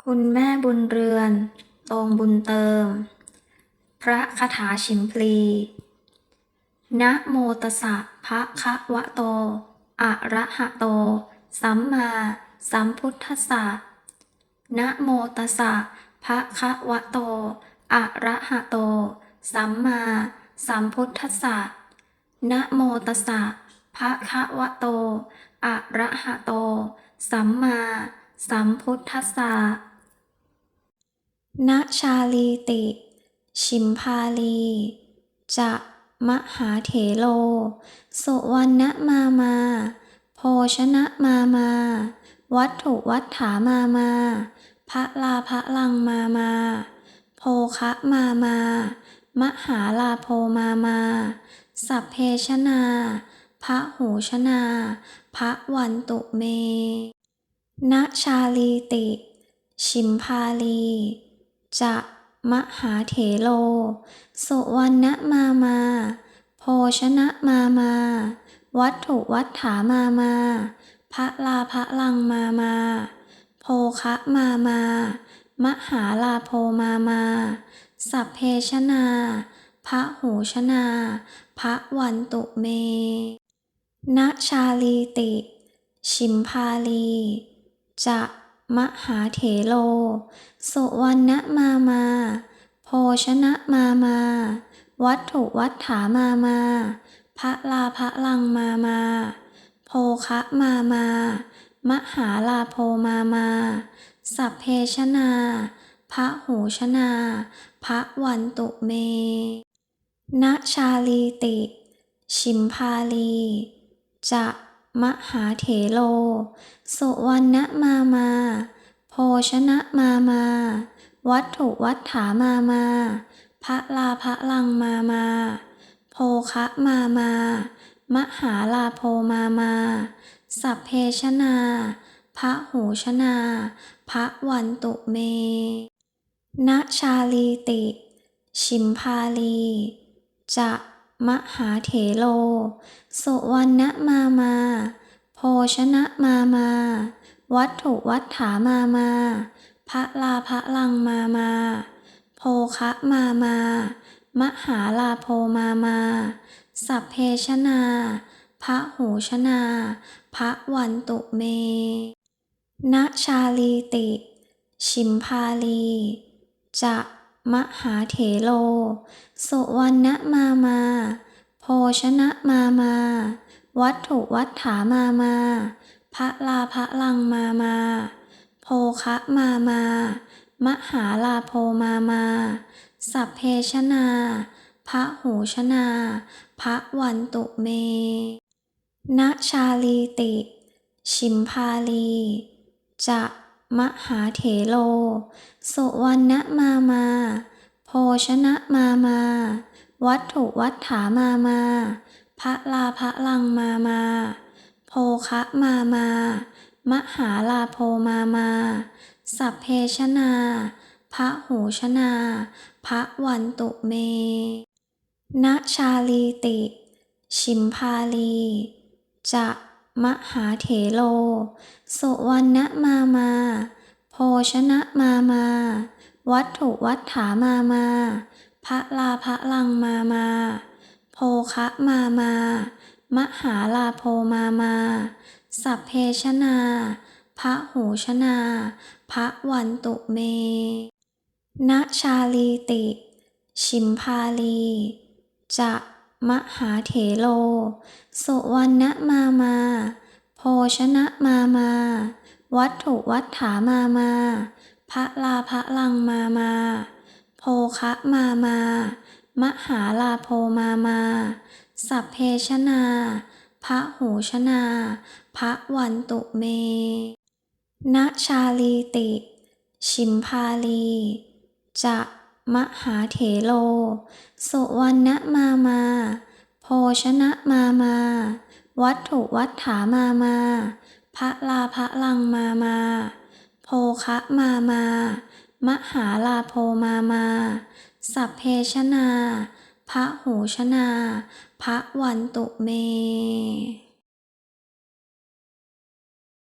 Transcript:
คุณแม่บุญเรือน ตรงบุญเติม พระคาถาชิมพลี นะโมตัสสะภะคะวะโต อะระหะโต สัมมาสัมพุทธัสสะ นะโมตัสสะภะคะวะโต อะระหะโต สัมมาสัมพุทธัสสะ นะโมตัสสะภะคะวะโต อะระหะโต สัมมา สัมพุทธัสสะนะชาลีติ ชิมพาลี จะมหาเถโล สุวรรณมามา โภชนะมามา วัตถุวัฏฐามามาพระลาภลังมามาโภคะมามามหาลาโพมามาสัพเพชนา พระหูชนา พระวันตุเม ณชาลีติ ชิมพาลี จะมหาเถโล สุวรรณมามา โภชนะมามา วัตถุวัฏฐามามาพระลาภลังมามาโภคะมามามหาลาโพมามา สัพเพชนา พระหูชนา พระวันตุเมณชาลีติ ชิมพาลี จะมหาเถโล สุวรรณมามา โภชนะมามา วัตถุวัฏฐามามาพระลาภลังมามา โภคะมามามหาลาโพมามา สัพเพชนาพระหูชนาพระวันตุเมณชาลีติ ชิมพาลี จะ มหาเถโล สุวรรณมามา โภชนะมามา วัตถุวัฏฐามามาพระลาภลังมามาโภคะมามา มหาลาโพมามา สัพเพชนา พระหูชนา พระวันตุเมณชาลีติ ชิมพาลี จะ มหาเถโล สุวรรณมามา โภชนะมามา วัตถุวัฏฐามามาพระลาภลังมามา โภคะมามามหาลาโพมามาสัพเพชนาพระหูชนาพระวันตุเมณชาลีติ ชิมพาลี จะ มหาเถโล สุวรรณมามา โภชนะมามา วัตถุวัฏฐามามาพระลาภลังมามาโภคะมามา มหาลาโพมามา สัพเพชนา พระหูชนา พระวันตุเมณชาลีติ ชิมพาลี จะ มหาเถโล สุวรรณมามา โภชนะมามา วัตถุวัฏฐามามาพระลาภลังมามาโภคะมามามหาลาโพมามาสัพเพชนาพระหูชนาพระวันตุเมณชาลีติ ชิมพาลี จะ มหาเถโล สุวรรณมามา โภชนะมามา วัตถุวัฏฐามามาพระลาภลังมามาโภคะมามา มหาลาโพมามา สัพเพชนา พระหูชนา พระวันตุเมณชาลีติ ชิมพาลี จะ มหาเถโล สุวรรณมามา โภชนะมามา วัตถุวัฏฐามามาพระลาภลังมามาโภคะมามามหาลาโพมามาสัพเพชนาพระหูชนาพระวันตุเมณชาลีติ ชิมพาลี จะ มหาเถโล สุวรรณมามา โภชนะมามา วัตถุวัฏฐามามาพระลาภลังมามา โภคะมามา มหาลาโพมามา สัพเพชนา พระหูชนา พระวันตุเม